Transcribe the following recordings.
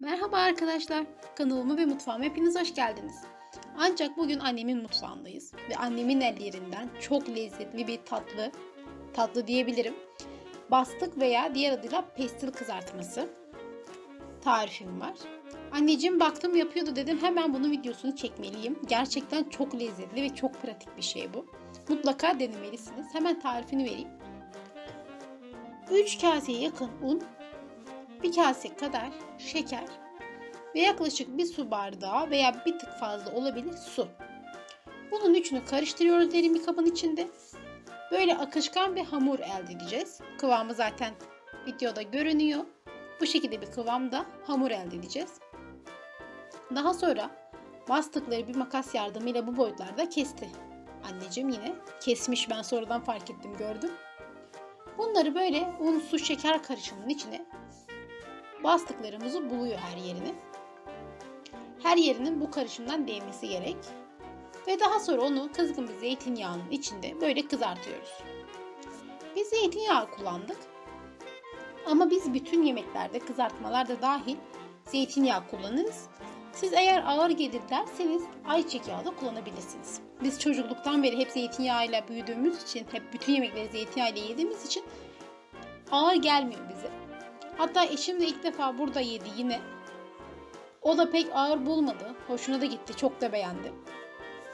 Merhaba arkadaşlar. Kanalıma ve mutfağıma hepiniz hoş geldiniz. Ancak bugün annemin mutfağındayız ve annemin ellerinden çok lezzetli bir tatlı, tatlı diyebilirim. Bastık veya diğer adıyla pestil kızartması tarifim var. Anneciğim baktım yapıyordu dedim hemen bunun videosunu çekmeliyim. Gerçekten çok lezzetli ve çok pratik bir şey bu. Mutlaka denemelisiniz. Hemen tarifini vereyim. 3 kaseye yakın un, bir kase kadar şeker ve yaklaşık bir su bardağı veya bir tık fazla olabilir su. Bunun üçünü karıştırıyoruz derin bir kabın içinde. Böyle akışkan bir hamur elde edeceğiz. Kıvamı zaten videoda görünüyor. Bu şekilde bir kıvamda hamur elde edeceğiz. Daha sonra bastıkları bir makas yardımıyla bu boyutlarda kesti. Anneciğim yine kesmiş ben sonradan fark ettim gördüm. Bunları böyle un, su, şeker karışımının içine bastıklarımızı buluyor her yerini. Her yerinin bu karışımdan değmesi gerek. Ve daha sonra onu kızgın bir zeytinyağının içinde böyle kızartıyoruz. Biz zeytinyağı kullandık. Ama biz bütün yemeklerde, kızartmalarda dahil zeytinyağı kullanırız. Siz eğer ağır gelir derseniz ayçiçek yağı da kullanabilirsiniz. Biz çocukluktan beri hep zeytinyağıyla büyüdüğümüz için, hep bütün yemekleri zeytinyağıyla yediğimiz için ağır gelmiyor bize. Hatta eşim de ilk defa burada yedi yine. O da pek ağır bulmadı. Hoşuna da gitti. Çok da beğendi.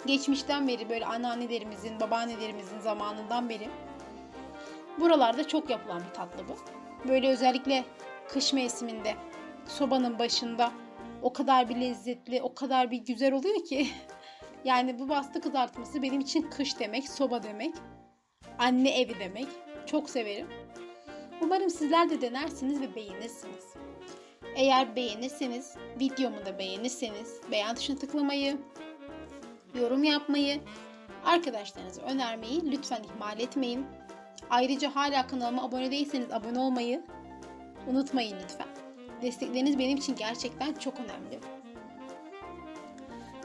Geçmişten beri böyle anneannelerimizin, babaannelerimizin zamanından beri buralarda çok yapılan bir tatlı bu. Böyle özellikle kış mevsiminde sobanın başında o kadar bir lezzetli, o kadar bir güzel oluyor ki. Yani bu bastı kızartması benim için kış demek, soba demek, anne evi demek. Çok severim. Umarım sizler de denersiniz ve beğenirsiniz. Eğer beğenirseniz, videomu da beğenirseniz beğen tuşuna tıklamayı, yorum yapmayı, arkadaşlarınıza önermeyi lütfen ihmal etmeyin. Ayrıca hala kanalıma abone değilseniz abone olmayı unutmayın lütfen. Destekleriniz benim için gerçekten çok önemli.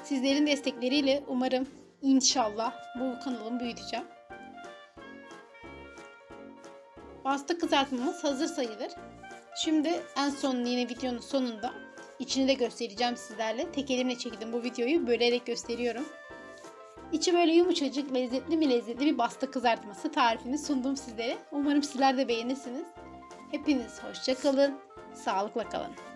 Sizlerin destekleriyle umarım inşallah bu kanalımı büyüteceğim. Bastık kızartmamız hazır sayılır. Şimdi en son yine videonun sonunda içini de göstereceğim sizlerle. Tek elimle çektim bu videoyu bölerek gösteriyorum. İçi böyle yumuşacık, lezzetli mi lezzetli bir bastı kızartması tarifini sundum sizlere. Umarım sizler de beğenirsiniz. Hepiniz hoşça kalın, sağlıkla kalın.